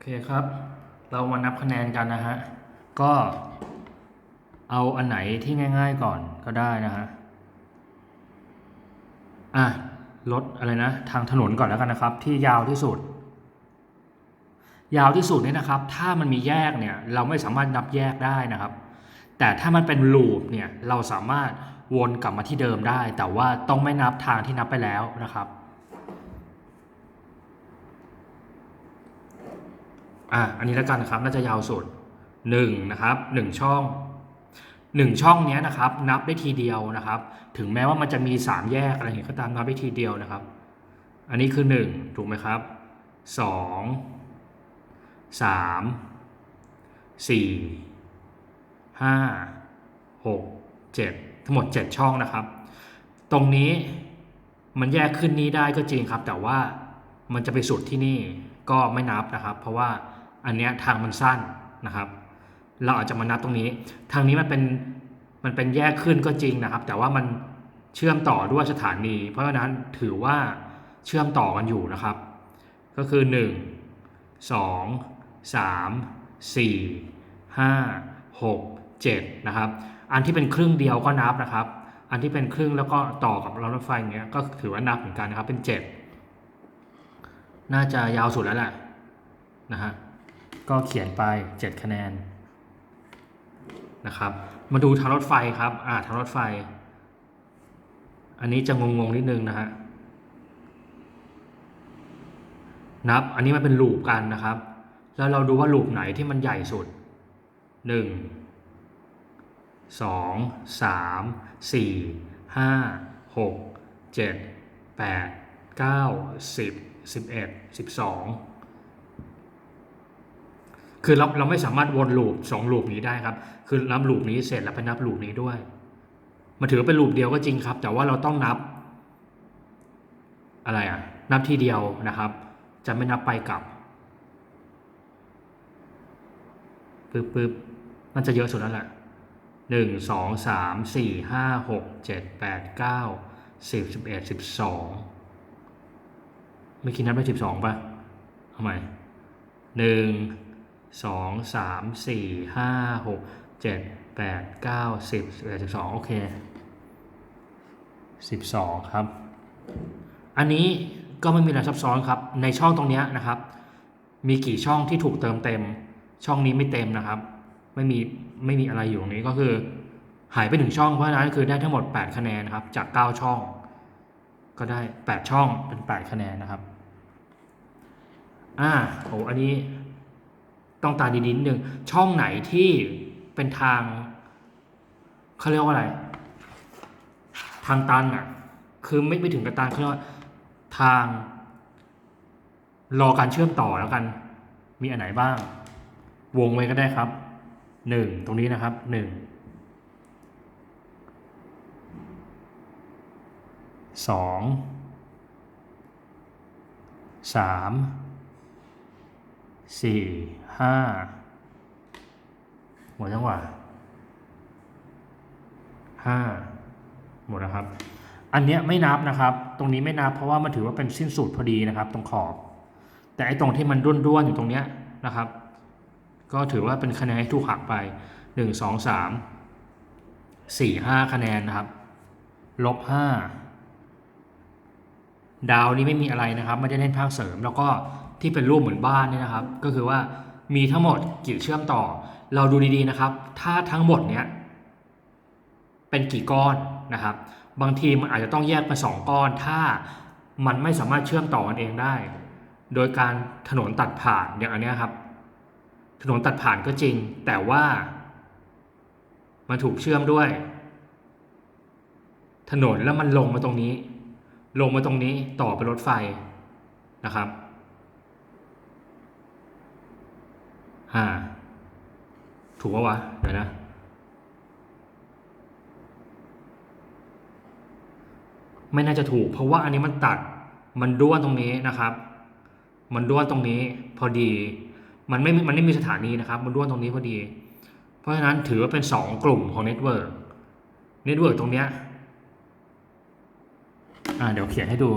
โอเคครับ เรามานับคะแนนกันนะฮะ ก็เอาอันไหนที่ง่ายๆก่อนก็ได้นะฮะ อะรถอะไรนะ ทางถนนก่อนแล้วกันนะครับ ที่ยาวที่สุด ยาวที่สุดเนี่ยนะครับ ถ้ามันมีแยกเนี่ย เราไม่สามารถนับแยกได้นะครับ แต่ถ้ามันเป็นลูปเนี่ย เราสามารถวนกลับมาที่เดิมได้ แต่ว่าต้องไม่นับทางที่นับไปแล้วนะครับ อะอันนี้แล้วกันนะครับ น่าจะยาวสุด1นะครับ1ช่อง 1 ช่องนี้นะครับ นับได้ทีเดียวนะครับ ถึงแม้ว่ามันจะมี 3 แยกอะไรอย่างเงี้ยก็ตามนับได้ทีเดียวนะครับ อันนี้คือ 1 ถูกไหมครับ 2 3 4 5 6 7 ทั้งหมด 7 ช่องนะครับ ตรงนี้มันแยกขึ้นนี้ได้ก็จริงครับ แต่ว่ามันจะไปสุดที่นี่ก็ไม่นับนะครับ เพราะว่า อันเนี้ยทางมันสั้นนะครับ เราอาจจะมานับตรงนี้ ทางนี้มันเป็นมันเป็นแยกขึ้นก็จริงนะครับ แต่ว่ามันเชื่อมต่อด้วยสถานี เพราะฉะนั้นถือว่าเชื่อมต่อกันอยู่นะครับ ก็คือ 1 2 3 4 5 6 7นะครับ อันที่เป็นครึ่งเดียวก็นับนะครับ อันที่เป็นครึ่งแล้วก็ต่อกับรถไฟอย่างเงี้ยก็ถือว่านับเหมือนกันนะครับเป็น 7 น่าจะยาวสุดแล้วแหละนะฮะ ก็เขียนไป 7 คะแนนนะครับ มาดูทางรถไฟครับ อ่าทางรถไฟ อันนี้จะงงๆนิดนึงนะฮะนับ อันนี้มันเป็นลูปกันนะครับ แล้วเราดูว่าลูปไหนที่มันใหญ่สุด 1 2 3 4 5 6 7 8 9 10 11 12 คือเราเราไม่สามารถวนลูปสองลูปนี้ได้ครับ คือนับลูปนี้เสร็จแล้วไปนับลูปนี้ด้วย มันถือเป็นลูปเดียวก็จริงครับ แต่ว่าเราต้องนับ อะไรอะ นับทีเดียวนะครับ จะไม่นับไปกลับปึ๊บปึ๊บมันจะเยอะสุดแล้วแหละหนึ่งสองสามสี่ห้าหกเจ็ดแปดเก้าสิบสิบเอ็ดสิบสองไม่คิดนับได้สิบสองป่ะเอาใหม่หนึ่ง สองสามสี่ห้าหกเจ็ดแปดเก้าสิบสิบเอ็ดสิบสองโอเคสิบสองครับ อันนี้ก็ไม่มีอะไรซับซ้อนครับ ในช่องตรงนี้นะครับ มีกี่ช่องที่ถูกเติมเต็ม ช่องนี้ไม่เต็มนะครับ ไม่มีไม่มีอะไรอยู่ตรงนี้ก็คือ หายไปหนึ่งช่องเพราะฉะนั้นคือได้ทั้งหมด 8 คะแนนนะครับ จาก 9 ช่อง ก็ได้ 8 ช่องเป็น 8 คะแนนนะครับ อ่าโหอันนี้ ต้องตาดีๆนิดนึงช่องไหนที่เป็นทางเขาเรียกว่าอะไร ทางตันอะ คือไม่ไปถึงกับตันเขาเรียกว่าทาง รอการเชื่อมต่อแล้วกัน มีอันไหนบ้าง วงไว้ก็ได้ครับหนึ่งตรงนี้นะครับหนึ่งสองสาม สี่ห้าหมดจังหวะห้าหมดนะครับ อันเนี้ยไม่นับนะครับ ตรงนี้ไม่นับเพราะว่ามันถือว่าเป็นสิ้นสุดพอดีนะครับ ตรงขอบ แต่ไอ้ตรงที่มันด้วนๆอยู่ตรงเนี้ยนะครับ ก็ถือว่าเป็นคะแนนที่ถูกหักไป1 2 3 4 5คะแนนนะครับ ลบ5ดาวนี้ไม่มีอะไรนะครับ ไม่ได้เล่นภาคเสริมแล้วก็ ที่เป็นรูปเหมือนบ้านเนี่ยนะครับ ก็คือว่ามีทั้งหมดกี่เชื่อมต่อ เราดูดีๆนะครับ ถ้าทั้งหมดเนี้ยเป็นกี่ก้อนนะครับ บางทีมันอาจจะต้องแยกเป็นสองก้อน ถ้ามันไม่สามารถเชื่อมต่อกันเองได้ โดยการถนนตัดผ่านอย่างอันนี้ครับ ถนนตัดผ่านก็จริง แต่ว่ามันถูกเชื่อมด้วย ถนนแล้วมันลงมาตรงนี้ ลงมาตรงนี้ต่อไปรถไฟนะครับ อ่าถูกปะวะ เดี๋ยวนะ ไม่น่าจะถูก เพราะว่าอันนี้มันตัด มันด้วนตรงนี้นะครับ มันด้วนตรงนี้พอดี มันไม่ มันไม่มีสถานีนะครับ มันด้วนตรงนี้พอดี เพราะฉะนั้นถือว่าเป็น 2 กลุ่มของเน็ตเวิร์กเน็ตเวิร์กตรงเนี้ย อ่า เดี๋ยวเขียนให้ดู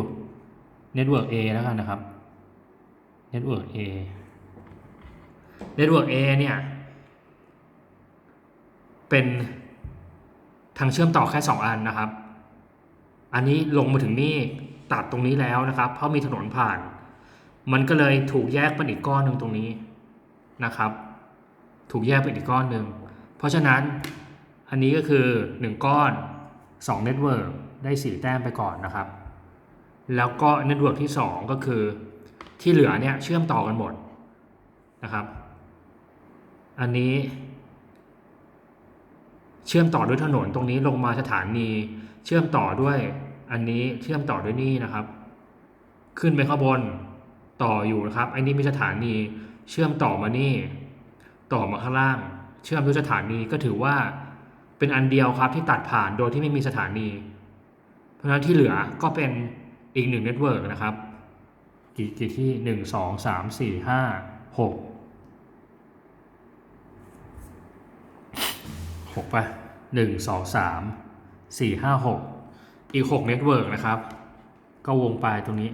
เน็ตเวิร์ก A แล้วกันนะครับเน็ตเวิร์ก A Network A เนี่ยเป็นทางเชื่อมต่อแค่ 2 อันนะครับ อันนี้ลงมาถึงนี่ตัดตรงนี้แล้วนะครับ เพราะมีถนนผ่าน มันก็เลยถูกแยกเป็นอีกก้อนหนึ่งตรงนี้นะครับ ถูกแยกเป็นอีกก้อนหนึ่ง เพราะฉะนั้นอันนี้ก็คือ 1 ก้อน2 Network ได้ 4 แต้มไปก่อนนะครับ แล้วก็ Network ที่ 2 ก็คือที่เหลือเนี่ยเชื่อมต่อกันหมดนะครับ อันนี้ เชื่อมต่อด้วยถนนตรงนี้ลงมาสถานี เชื่อมต่อด้วย อันนี้เชื่อมต่อด้วยนี่นะครับ ขึ้นไปข้างบนต่ออยู่นะครับ อันนี้มีสถานีเชื่อมต่อมานี่ ต่อมาข้างล่าง เชื่อมด้วยสถานีก็ถือว่าเป็นอันเดียวครับที่ตัดผ่านโดยที่ไม่มีสถานี เพราะฉะนั้นที่เหลือก็เป็นอีกหนึ่งเน็ตเวิร์กนะครับ กี่กี่ที่หนึ่งสองสามสี่ห้าหก หกป่ะหนึ่งสองสามสี่ห้าหกอีกหกเน็ตเวิร์กนะครับ ก็วงปลายตรงนี้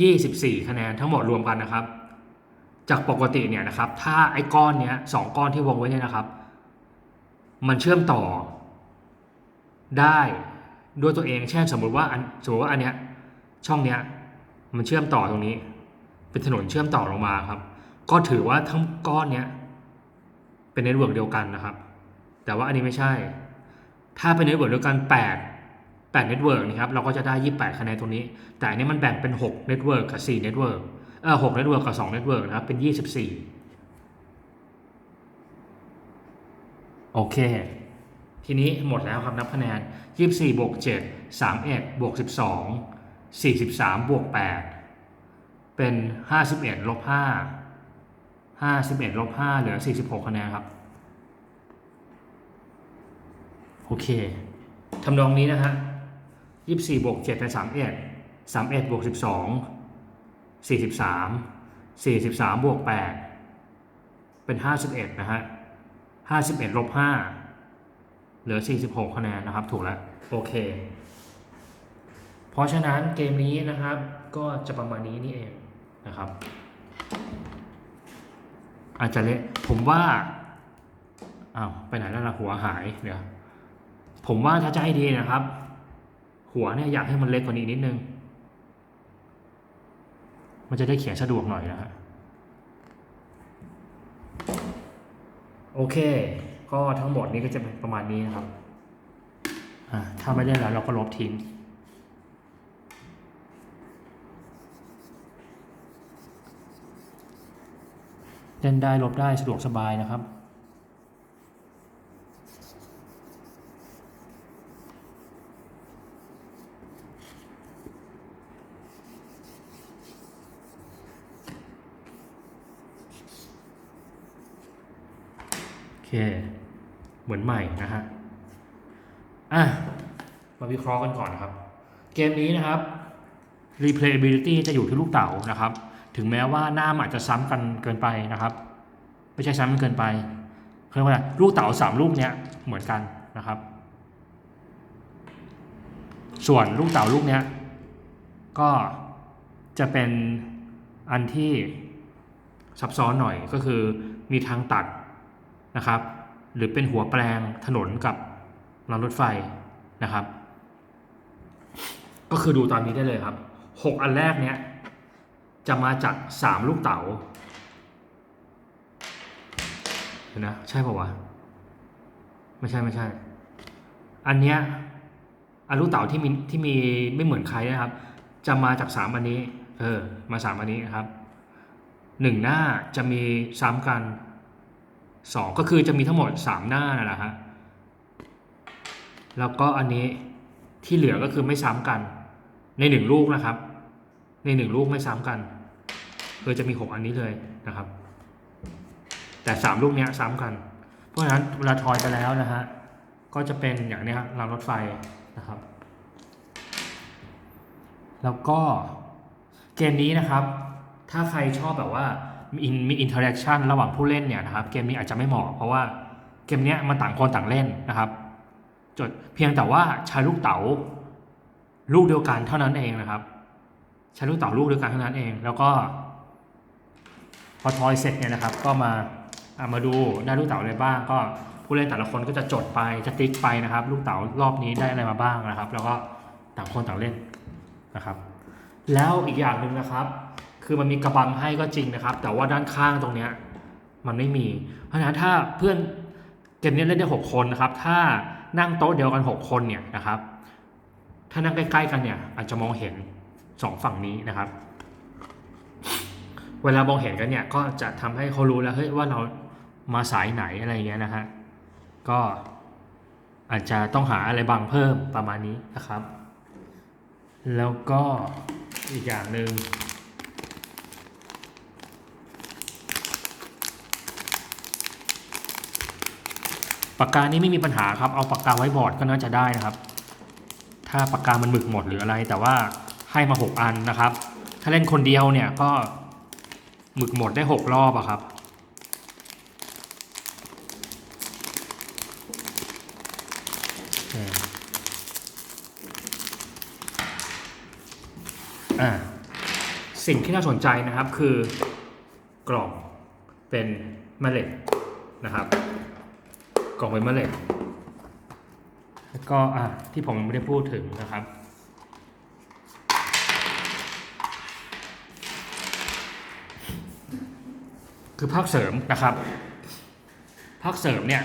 ยี่สิบสี่คะแนนทั้งหมดรวมกันนะครับ จากปกติเนี่ยนะครับ ถ้าไอ้ก้อนเนี้ยสองก้อนที่วงไว้เนี่ยนะครับ มันเชื่อมต่อ ได้ด้วยตัวเองเช่นสมมติว่าอันสมมติว่าอันเนี้ยช่องเนี้ยมันเชื่อมต่อตรงนี้ เป็นถนนเชื่อมต่อลงมาครับ ก็ถือว่าทั้งก้อนเนี้ย เป็นเน็ตเวิร์กเดียวกันนะครับ แต่ว่าอันนี้ไม่ใช่ ถ้าเป็นเน็ตเวิร์กเดียวกัน 8 8เน็ตเวิร์กนะครับเราก็จะได้ 28 คะแนนตรงนี้ แต่อันนี้มันแบ่งเป็น6เน็ตเวิร์กกับ4เน็ตเวิร์กเออ6เน็ตเวิร์กกับ2เน็ตเวิร์กนะครับเป็น 24 โอเค ทีนี้หมดแล้วครับนับคะแนน 24บวก7 31บวก12 43บวก8เป็น 51ลบ5 51ลบ5เหลือ 46 คะแนนครับ โอเคทำนองนี้นะฮะยี่สิบสี่บวกเจ็ดเป็นสามเอ็ดสามเอ็ดบวกสิบสองสี่สิบสามสี่สิบสามบวกแปดเป็นห้าสิบเอ็ดนะฮะห้าสิบเอ็ดลบห้าเหลือสี่สิบหกคะแนนนะครับ ถูกแล้ว โอเค เพราะฉะนั้นเกมนี้นะครับ ก็จะประมาณนี้นี่เองนะครับ อาจจะเละผมว่าอ้าวไปไหนแล้วล่ะหัวหายเดี๋ยวผมว่าถ้าจะให้ดีนะครับ หัวเนี่ยอยากให้มันเล็กกว่านี้นิดนึง มันจะได้เขียนสะดวกหน่อยนะฮะโอเค ก็ทั้งหมดนี้ก็จะเป็นประมาณนี้นะครับอ่าถ้าไม่ได้แล้วเราก็ลบทิ้ง เล่นได้ลบได้สะดวกสบายนะครับ โอเค เหมือนใหม่นะฮะ อะ มาวิเคราะห์กันก่อนนะครับ เกมนี้นะครับ replayability จะอยู่ที่ลูกเต๋านะครับ ถึงแม้ว่าหน้าอาจจะซ้ำกันเกินไปนะครับ ไม่ใช่ซ้ำกันเกินไปเรียกว่าลูกเต๋าสามลูกเนี้ยเหมือนกันนะครับ ส่วนลูกเต๋าลูกเนี้ยก็จะเป็นอันที่ซับซ้อนหน่อยก็คือมีทางตัดนะครับ หรือเป็นหัวแปลงถนนกับรางรถไฟนะครับ ก็คือดูตอนนี้ได้เลยครับหกอันแรกเนี้ย จะมาจากสามลูกเต๋าเห็นนะ ใช่ป่าวะ ไม่ใช่ไม่ใช่ อันเนี้ยอันลูกเต๋าที่มีที่มีไม่เหมือนใครนะครับ จะมาจากสามอันนี้ เออ มาสามอันนี้นะครับหนึ่งหน้าจะมีซ้ำกันสองก็คือจะมีทั้งหมดสามหน้านั่นแหละฮะแล้วก็อันนี้ที่เหลือก็คือไม่ซ้ำกันในหนึ่งลูกนะครับ ในหนึ่งลูกไม่ซ้ำกันคือจะมีหกอันนี้เลยนะครับ แต่สามลูกเนี้ยซ้ำกัน เพราะฉะนั้นเวลาทอยไปแล้วนะฮะก็จะเป็นอย่างนี้ครับรางรถไฟนะครับ แล้วก็เกมนี้นะครับ ถ้าใครชอบแบบว่ามีมีอินเทอร์แอคชั่นระหว่างผู้เล่นเนี่ยนะครับ เกมนี้อาจจะไม่เหมาะเพราะว่าเกมนี้มันต่างคนต่างเล่นนะครับ จดเพียงแต่ว่าใช้ลูกเต๋าลูกเดียวกันเท่านั้นเองนะครับ ใช้ลูกเต๋าลูกเดียวกันเท่านั้นเอง แล้วก็ พอทอยเสร็จเนี่ยนะครับ ก็มาอะมาดูได้ลูกเต๋าอะไรบ้าง ก็ผู้เล่นแต่ละคนก็จะจดไปจะติ๊กไปนะครับ ลูกเต๋ารอบนี้ได้อะไรมาบ้างนะครับ แล้วก็ต่างคนต่างเล่นนะครับ แล้วอีกอย่างหนึ่งนะครับ คือมันมีกระบังให้ก็จริงนะครับ แต่ว่าด้านข้างตรงเนี้ยมันไม่มี เพราะฉะนั้นถ้าเพื่อนเกมนี้เล่นได้หกคนนะครับ ถ้านั่งโต๊ะเดียวกันหกคนเนี่ยนะครับ ถ้านั่งใกล้ๆกันเนี่ยอาจจะมองเห็น สองฝั่งนี้นะครับ เวลามองเห็นกันเนี่ยก็จะทำให้เขารู้แล้วเฮ้ยว่าเรามาสายไหนอะไรอย่างเงี้ยนะฮะก็อาจจะต้องหาอะไรบางเพิ่มประมาณนี้นะครับ แล้วก็อีกอย่างหนึ่งปากกานี้ไม่มีปัญหาครับ เอาปากกาไว้บอร์ดก็น่าจะได้นะครับ ถ้าปากกามันหมึกหมดหรืออะไร แต่ว่า ให้มา 6 อันนะครับ ถ้าเล่นคนเดียวเนี่ยก็หมึกหมดได้ 6 รอบอะครับอืมอ่าสิ่งที่น่าสนใจนะครับคือกล่องเป็นแม่เหล็กนะครับ กล่องเป็นแม่เหล็กแล้วก็อะที่ผมยังไม่ได้พูดถึงนะครับ คือภาคเสริมนะครับภาคเสริมเนี่ย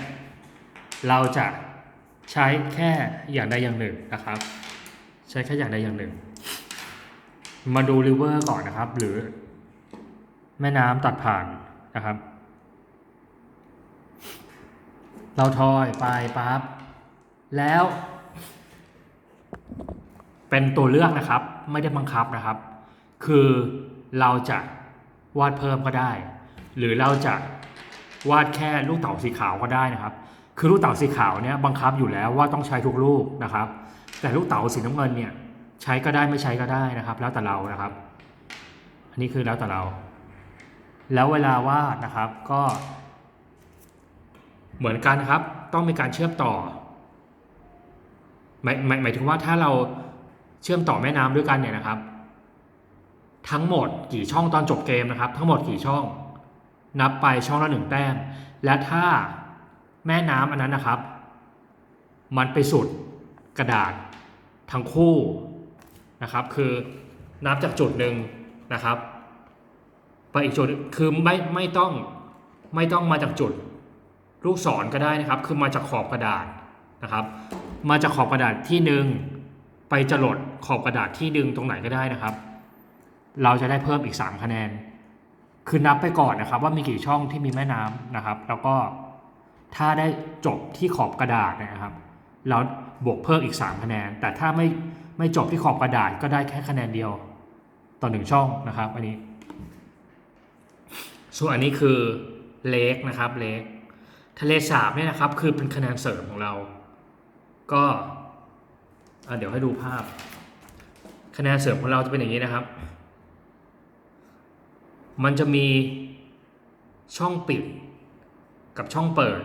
เราจะใช้แค่อย่างใดอย่างหนึ่งนะครับ ใช้แค่อย่างใดอย่างหนึ่ง มาดูริเวอร์ก่อนนะครับ หรือแม่น้ำตัดผ่านนะครับ เราทอยไปปั๊บแล้วเป็นตัวเลือกนะครับ ไม่ได้บังคับนะครับ คือเราจะวาดเพิ่มก็ได้ หรือเราจะวาดแค่ลูกเต๋าสีขาวก็ได้นะครับ คือลูกเต๋าสีขาวเนี่ยบังคับอยู่แล้วว่าต้องใช้ทุกลูกนะครับ แต่ลูกเต๋าสีน้ำเงินเนี่ยใช้ก็ได้ไม่ใช้ก็ได้นะครับ แล้วแต่เรานะครับ อันนี้คือแล้วแต่เรา แล้วเวลาวาดนะครับก็ เหมือนกันครับ ต้องมีการเชื่อมต่อหมายหมายหมายถึงว่าถ้าเราเชื่อมต่อแม่น้ำด้วยกันเนี่ยนะครับ ทั้งหมดกี่ช่องตอนจบเกมนะครับ ทั้งหมดกี่ช่อง นับไปช่องละหนึ่งแต้ม และถ้าแม่น้ำอันนั้นนะครับ มันไปสุดกระดาษทั้งคู่นะครับ คือนับจากจุดหนึ่งนะครับ ไปอีกจุดคือไม่ไม่ต้องไม่ต้องมาจากจุด ลูกศรก็ได้นะครับ คือมาจากขอบกระดาษนะครับ มาจากขอบกระดาษที่หนึ่งไปจรดขอบกระดาษที่หนึ่งตรงไหนก็ได้นะครับ เราจะได้เพิ่มอีก 3 คะแนน คือนับไปก่อนนะครับ ว่ามีกี่ช่องที่มีแม่น้ำนะครับ แล้วก็ถ้าได้จบที่ขอบกระดาษนะครับเราบวกเพิ่มอีก 3 คะแนน แต่ถ้าไม่ไม่จบที่ขอบกระดาษก็ได้แค่คะแนนเดียว ต่อหนึ่งช่องนะครับอันนี้ ส่วนอันนี้คือเล็กนะครับเล็กทะเลสาบเนี่ยนะครับ คือเป็นคะแนนเสริมของเรา ก็เดี๋ยวให้ดูภาพ คะแนนเสริมของเราจะเป็นอย่างนี้นะครับ มันจะมีช่องปิดกับช่องเปิด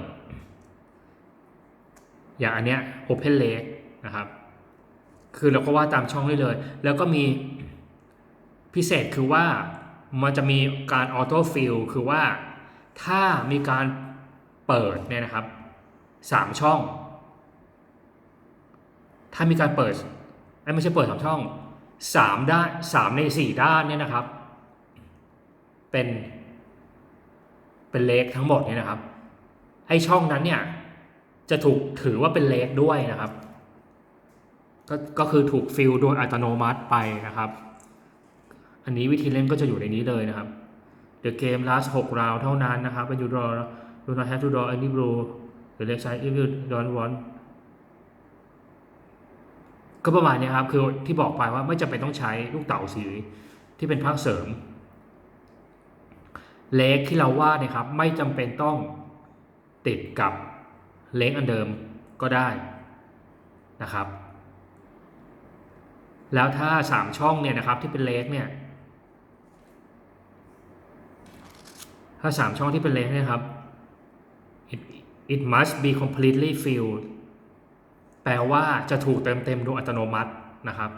อย่างอันเนี้ย Open Lake นะครับ คือเราก็ว่าตามช่องได้เลย แล้วก็มีพิเศษคือว่ามันจะมีการออโต้ฟิลคือว่าถ้ามีการเปิดเนี่ยนะครับสามช่อง ถ้ามีการเปิดเอ้ไม่ใช่เปิดสามช่องสามด้านสามในสี่ด้านเนี่ยนะครับ เป็นเป็นเลขทั้งหมดเนี่ยนะครับไอช่องนั้นเนี่ยจะถูกถือว่าเป็นเลขด้วยนะครับก็ก็คือถูกฟิลโดยอัตโนมัติไปนะครับ อันนี้วิธีเล่นก็จะอยู่ในนี้เลยนะครับ The game last 6 round เท่านั้นนะครับ when you draw do not have to draw any blue หรือ left side if you don't want ก็ประมาณนี้ครับ คือที่บอกไปว่าไม่จำเป็นต้องใช้ลูกเต๋าสีที่เป็นภาคเสริม เลขที่เราวาดเนยครับ ไม่จำเป็นต้องติดกับเลขอันเดิมก็ได้นะครับ แล้วถ้าสามช่องเนี่ยนะครับที่เป็นเลขเนี่ย ถ้าสามช่องที่เป็นเลนส์เนะครับ it it must be completely filled แปลว่าจะถูกเติมเต็มโดยอัตโนมัตินะครับ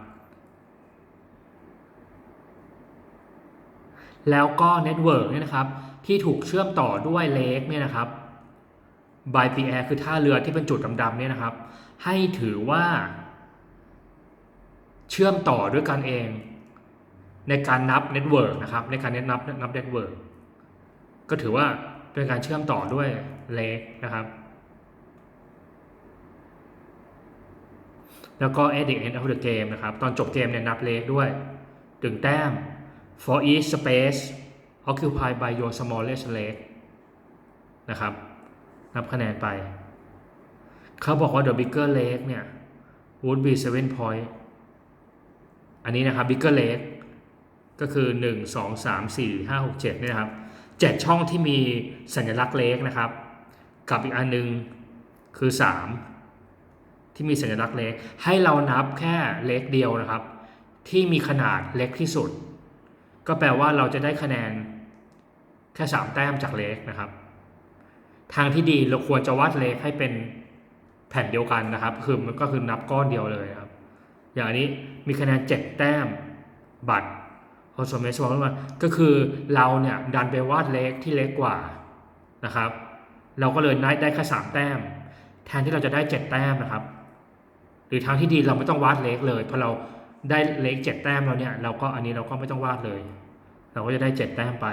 แล้วก็เน็ตเวิร์กเนี่ยนะครับที่ถูกเชื่อมต่อด้วยเลกเนี่ยนะครับบายปีแอร์คือท่าเรือที่เป็นจุดดำๆเนี่ยนะครับ ให้ถือว่า เชื่อมต่อด้วยกันเอง ในการนับเน็ตเวิร์กนะครับ ในการนับนับเน็ตเวิร์กก็ถือว่าเป็นการเชื่อมต่อด้วยเลกนะครับ แล้วก็ at the end of the game นะครับ ตอนจบเกมเนี่ยนับเลขด้วยถึงแต้ม for each space occupied by your smallest leg นะครับ นับคะแนนไป เขาบอกว่า the bigger leg เนี่ย would be 7 point อันนี้นะครับ bigger leg ก็คือ 1 2 3 4 5 6 7เนี่ยนะครับ 7 ช่องที่มีสัญลักษณ์เล็กนะครับ กับอีกอันหนึงคือ 3 ที่มีสัญลักษณ์เล็ก ให้เรานับแค่เล็กเดียวนะครับ ที่มีขนาดเล็กที่สุด ก็แปลว่าเราจะได้คะแนนแค่ 3 แต้มจากเล็กนะครับ ทางที่ดีเราควรจะวาดเล็กให้เป็นแผ่นเดียวกันนะครับ คือมันก็คือนับก้อนเดียวเลยครับ อย่างอันนี้มีคะแนน 7 แต้มบัตรพอสมมติว่าก็คือเราเนี่ยดันไปวาดเล็กที่เล็กกว่านะครับ เราก็เลยได้แค่สามแต้ม แทนที่เราจะได้เจ็ดแต้มนะครับ หรือทางที่ดีเราไม่ต้องวาดเล็กเลยเพอเรา ได้เล็กเจ็ดแต้มแล้วเนี่ย เราก็อันนี้เราก็ไม่ต้องวาดเลย เราก็จะได้เจ็ดแต้มไป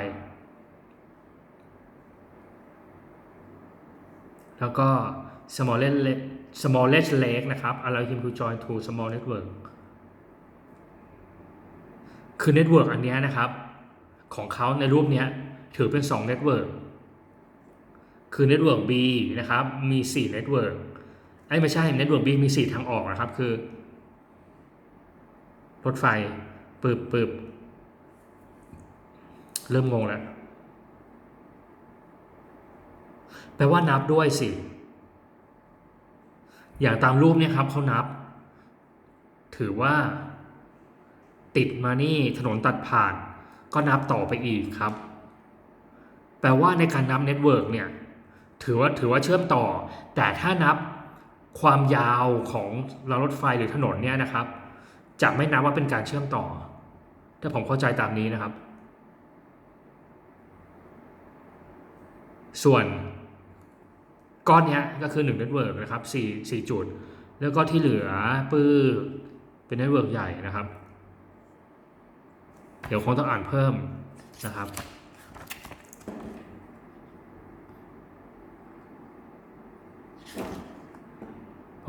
แล้วก็ smallest leg smallest leg นะครับ allow him to join to small network คือเน็ตเวิร์กอันนี้นะครับ ของเขาในรูปนี้ถือเป็น2เน็ตเวิร์กคือเน็ตเวิร์ก B นะครับ มี4เน็ตเวิร์กไอ้ไม่ใช่เน็ตเวิร์ก B มี 4 ทางออกนะครับ คือ รถไฟปึบปึบเริ่มงงแล้วแปลว่านับด้วยสิ อย่างตามรูปเนี่ยครับเขานับ ถือว่า ติดมานี่ถนนตัดผ่าน ก็นับต่อไปอีกครับ แปลว่าในการนับเน็ตเวิร์กเนี่ย ถือว่าถือว่าเชื่อมต่อ แต่ถ้านับความยาวของรางรถไฟหรือถนนเนี่ยนะครับ จะไม่นับว่าเป็นการเชื่อมต่อ ถ้าผมเข้าใจตามนี้นะครับ ส่วนก้อนนี้ก็คือ1เน็ตเวิร์กนะครับ4 4จุด แล้วก็ที่เหลือปื้อเป็นเน็ตเวิร์กใหญ่นะครับ เดี๋ยวคงต้องอ่านเพิ่มนะครับ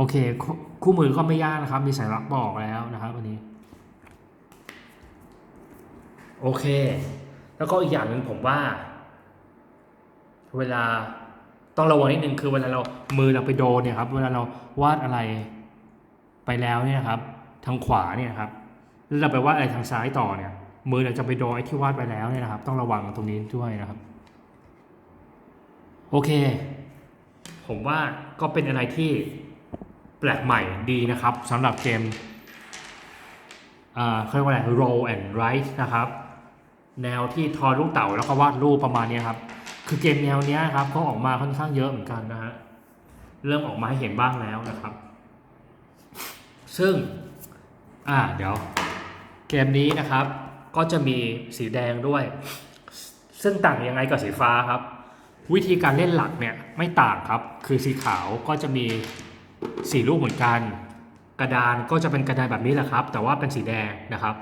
อเคคคู่มือก็ไม่ยากนะครับ มีสัญลักบอกแล้วนะครับวันนี้ โอเค แล้วก็อีกอย่างหนึ่งผมว่า เวลาต้องระวังนิดนึงคือเวลาเรามือเราไปโดนเนี่ยครับ เวลาเราวาดอะไรไปแล้วเนี่ยครับ ทางขวาเนี่ยครับแล้วเราไปวาดอะไรทางซ้ายต่อเนี่ย มือเราจะไปโดนไอ้ที่วาดไปแล้วเนี่ยนะครับ ต้องระวังตรงนี้ด้วยนะครับ โอเค ผมว่าก็เป็นอะไรที่ แปลกใหม่ดีนะครับสำหรับเกมเขาเรียกว่าอะไร roll and write นะครับ แนวที่ทอลูกเต๋าแล้วก็วาดรูปประมาณนี้ครับ คือเกมแนวนี้ครับก็ออกมาค่อนข้างเยอะเหมือนกันนะฮะ เริ่มออกมาให้เห็นบ้างแล้วนะครับ ซึ่ง อ่า เดี๋ยว เกมนี้นะครับ ก็จะมีสีแดงด้วย ซึ่งต่างยังไงกับสีฟ้าครับ วิธีการเล่นหลักเนี่ยไม่ต่างครับ คือสีขาวก็จะมี สีลูกเหมือนกัน กระดานก็จะเป็นกระดานแบบนี้แหละครับ แต่ว่าเป็นสีแดงนะครับ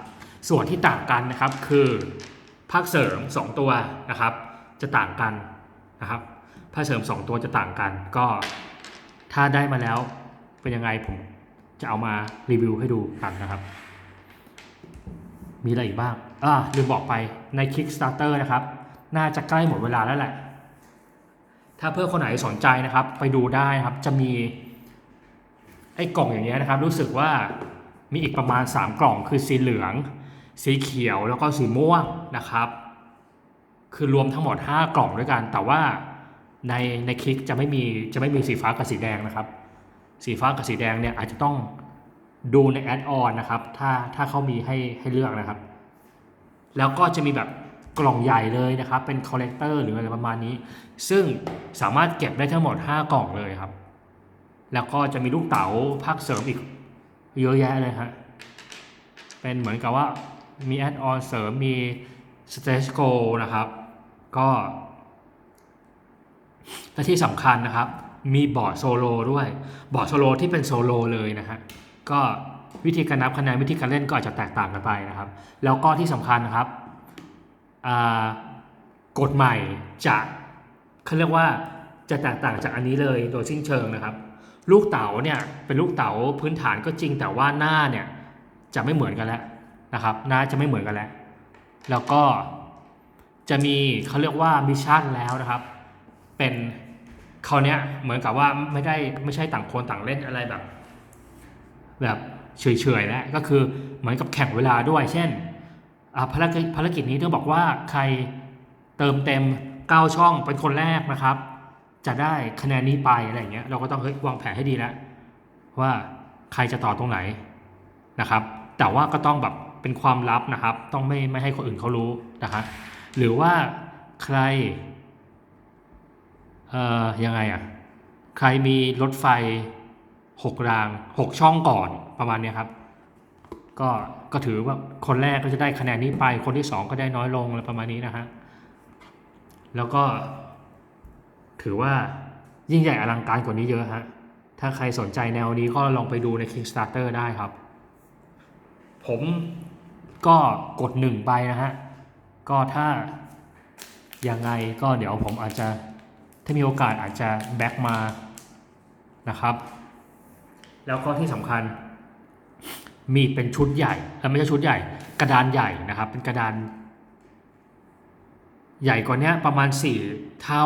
ส่วนที่ต่างกันนะครับคือภาคเสริม 2 ตัวนะครับ จะต่างกันนะครับภาคเสริม 2 ตัวจะต่างกัน ก็ถ้าได้มาแล้วเป็นยังไงผมจะเอามารีวิวให้ดูกันนะครับ มีอะไรอีกบ้างอ่าลืมบอกไปใน Kickstarter นะครับ น่าจะใกล้หมดเวลาแล้วแหละ ถ้าเพื่อนคนไหนสนใจนะครับ ไปดูได้ครับจะมี อ้กล่องอย่างเงี้ยนะครับ รู้สึกว่ามีอีกประมาณ 3 กล่องคือสีเหลือง สีเขียวแล้วก็สีม่วงนะครับ คือรวมทั้งหมด 5 กล่องด้วยกัน แต่ว่าในในคลิกจะไม่มีจะไม่มีสีฟ้ากับสีแดงนะครับ สีฟ้ากับสีแดงเนี่ยอาจจะต้องดูในแอดออนนะครับ ถ้าถ้าเขามีให้ให้เลือกนะครับ แล้วก็จะมีแบบกล่องใหญ่เลยนะครับ เป็นคอลเลกเตอร์หรืออะไรประมาณนี้ ซึ่งสามารถเก็บได้ทั้งหมด 5 กล่องเลยครับ แล้วก็จะมีลูกเต๋าภาคเสริมอีกเยอะแยะเลยฮะเป็นเหมือนกับว่ามีแอดออนเสริมมี stretch goal นะครับ ก็และที่สำคัญนะครับ มีบอร์ดโซโล่ด้วย บอร์ดโซโล่ที่เป็นโซโล่เลยนะฮะก็วิธีการนับคะแนนวิธีการเล่นก็อาจจะแตกต่างกันไปนะครับ แล้วก็ที่สำคัญนะครับกฎใหม่จะเขาเรียกว่าจะแตกต่างจากอันนี้เลยโดยสิ้นเชิงนะครับ ลูกเต๋าเนี่ยเป็นลูกเต๋าพื้นฐานก็จริง แต่ว่าหน้าเนี่ยจะไม่เหมือนกันแล้วนะครับ หน้าจะไม่เหมือนกันแล้ว แล้วก็จะมีเขาเรียกว่ามิชชั่นแล้วนะครับ เป็นเขาวเนี้ยเหมือนกับว่าไม่ได้ไม่ใช่ต่างคนต่างเล่นอะไรแบบ แบบเฉยๆแล้วก็คือเหมือนกับแข่งเวลาด้วย เช่นภารกิจภารกิจนี้ต้องบอกว่าใครเติมเต็ม9ช่องเป็นคนแรกนะครับ จะได้คะแนนนี้ไปอะไรเงี้ยเราก็ต้องเฮ้ยวางแผนให้ดีแล้วว่าใครจะต่อตรงไหนนะครับ แต่ว่าก็ต้องแบบเป็นความลับนะครับ ต้องไม่ไม่ให้คนอื่นเขารู้นะครับหรือว่าใครเอ่อยังไงอะใครมีรถไฟหกรางหกช่องก่อนประมาณนี้ครับ ก็ก็ถือว่าคนแรกก็จะได้คะแนนนี้ไป คนที่สองก็ได้น้อยลงอะไรประมาณนี้นะฮะแล้วก็ ถือว่ายิ่งใหญ่อลังการกว่านี้เยอะฮะ ถ้าใครสนใจแนวนี้ก็ลองไปดูใน Kickstarter ได้ครับ ผมก็กดหนึ่งไปนะฮะ ก็ถ้ายังไงก็เดี๋ยวผมอาจจะถ้ามีโอกาสอาจจะแบ็กมานะครับ แล้วก็ที่สำคัญ มีเป็นชุดใหญ่เอ่อไม่ใช่ชุดใหญ่ กระดานใหญ่นะครับ เป็นกระดาน ใหญ่กว่านี้ประมาณ 4 เท่า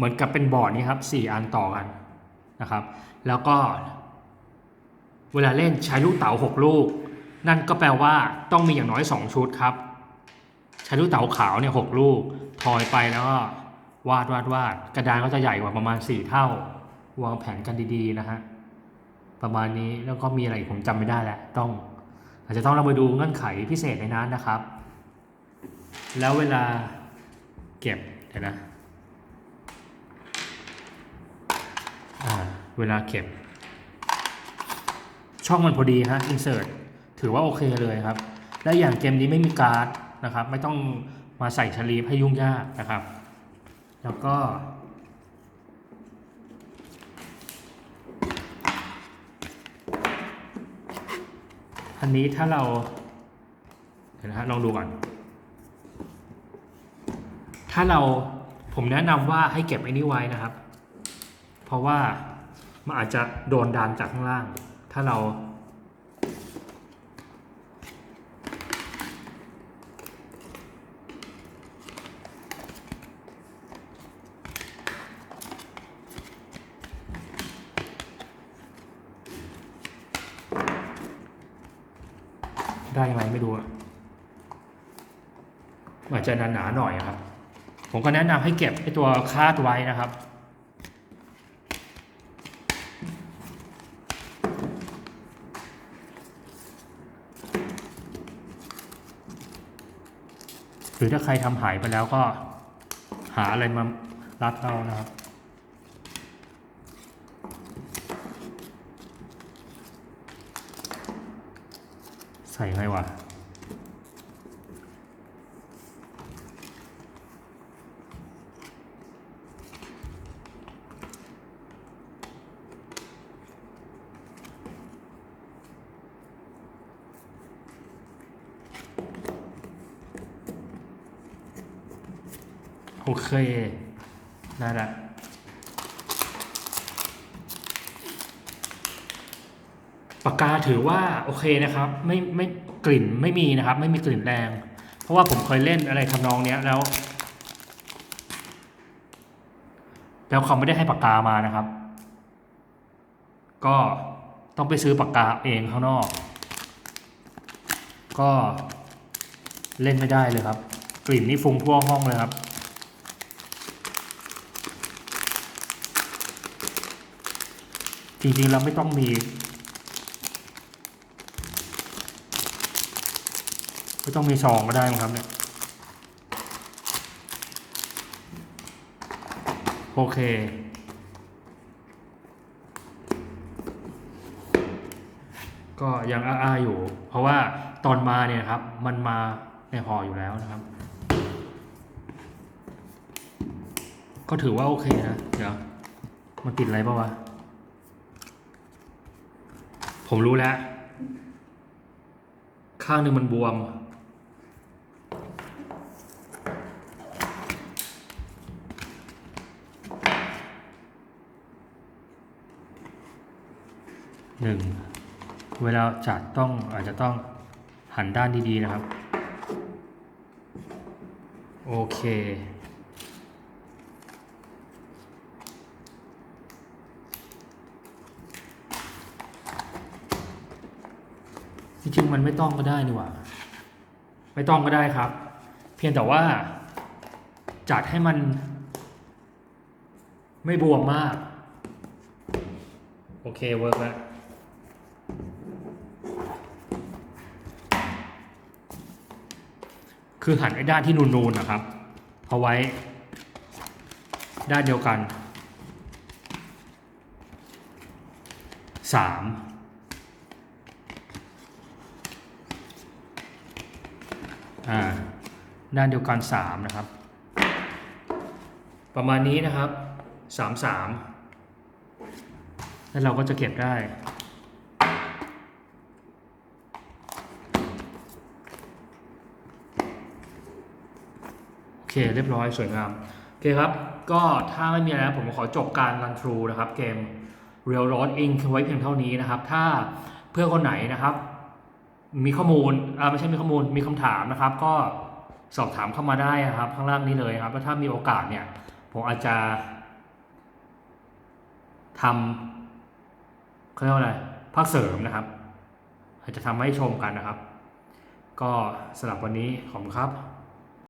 เหมือนกับเป็นบอร์ดนี้ครับ4อันต่อกันนะครับ แล้วก็ เวลาเล่นใช้ลูกเต๋า6ลูก นั่นก็แปลว่าต้องมีอย่างน้อย2ชุดครับ ใช้ลูกเต๋าขาวเนี่ยหลูก ทอยไปแล้วก็วาดวาดวาดกระดานก็จะใหญ่กว่าประมาณ4เท่า วางแผนกันดีๆนะฮะประมาณนี้แล้วก็มีอะไรอีกผมจำไม่ได้แล้วต้องอาจจะต้องเราไปดูเงื่อนไขพิเศษในนั้นนะครับ แล้วเวลาเก็บเดี๋ยวนะอ่า เวลาเก็บ ช่องมันพอดีฮะ insert ถือว่าโอเคเลยครับ และอย่างเกมนี้ไม่มีการ์ดนะครับ ไม่ต้องมาใส่ชลีฟให้ยุ่งยากนะครับ แล้วก็ อันนี้ถ้าเราเดี๋ยวนะฮะลองดูก่อน ถ้าเราผมแนะนำว่าให้เก็บไอ้นี่ไว้นะครับ เพราะว่า มันอาจจะโดนดันจากข้างล่าง ถ้าเรา ได้ไหมไม่รู้อะอาจจะหนาๆหน่อยอะครับ ผมก็แนะนำให้เก็บไอตัวคาดไว้นะครับ รือถ้าใครทำหายไปแล้วก็หาอะไรมารัดเรานะครับ ใส่ไงวะ เคนั่นแหละปากกาถือว่าโอเคนะครับ ไม่ไม่กลิ่นไม่มีนะครับ ไม่มีกลิ่นแรง เพราะว่าผมเคยเล่นอะไรทำนองเนี้ยแล้ว แล้วเขาไม่ได้ให้ปากกามานะครับ ก็ต้องไปซื้อปากกาเองข้างนอก ก็เล่นไม่ได้เลยครับ กลิ่นนี่ฟุ้งทั่วห้องเลยครับ จริงๆเราไม่ต้องมีไม่ต้องมีซองก็ได้ครับเนี่ยโอเค ก็ยังอ้าอยู่ เพราะว่าตอนมาเนี่ยครับ มันมาในห่ออยู่แล้วนะครับ ก็ถือว่าโอเคนะ เดี๋ยว มันติดอะไรปะวะ ผมรู้แล้ว ข้างหนึ่งมันบวม หนึ่ง เวลาจัดต้องอาจจะต้องหันด้านดี ๆ นะครับ โอเค จริงมันไม่ต้องก็ได้นี่หว่า ไม่ต้องก็ได้ครับ เพียงแต่ว่าจัดให้มัน ไม่บวมมาก โอเคเวิร์กแล้วคือหันไอ้ด้านที่นูนๆนะครับเอาไว้ ด้านเดียวกันสาม อ่า ด้านเดียวกันสามนะครับ ประมาณนี้นะครับสามสามแล้วเราก็จะเก็บได้ โอเค เรียบร้อย สวยงาม โอเคครับ ก็ถ้าไม่มีอะไรแล้วผมขอจบการรันทรูนะครับ เกม Real Road Inc. ไว้เพียงเท่านี้นะครับ ถ้าเพื่อนคนไหนนะครับ มีข้อมูลอ่าไม่ใช่มีข้อมูลมีคำถามนะครับ ก็สอบถามเข้ามาได้นะครับ ข้างล่างนี้เลยครับแล้วถ้ามีโอกาสเนี่ย ผมอาจจะทำเขาเรียกว่าอะไรภาคเสริมนะครับ อาจจะทำให้ชมกันนะครับ ก็สำหรับวันนี้ขอบคุณครับ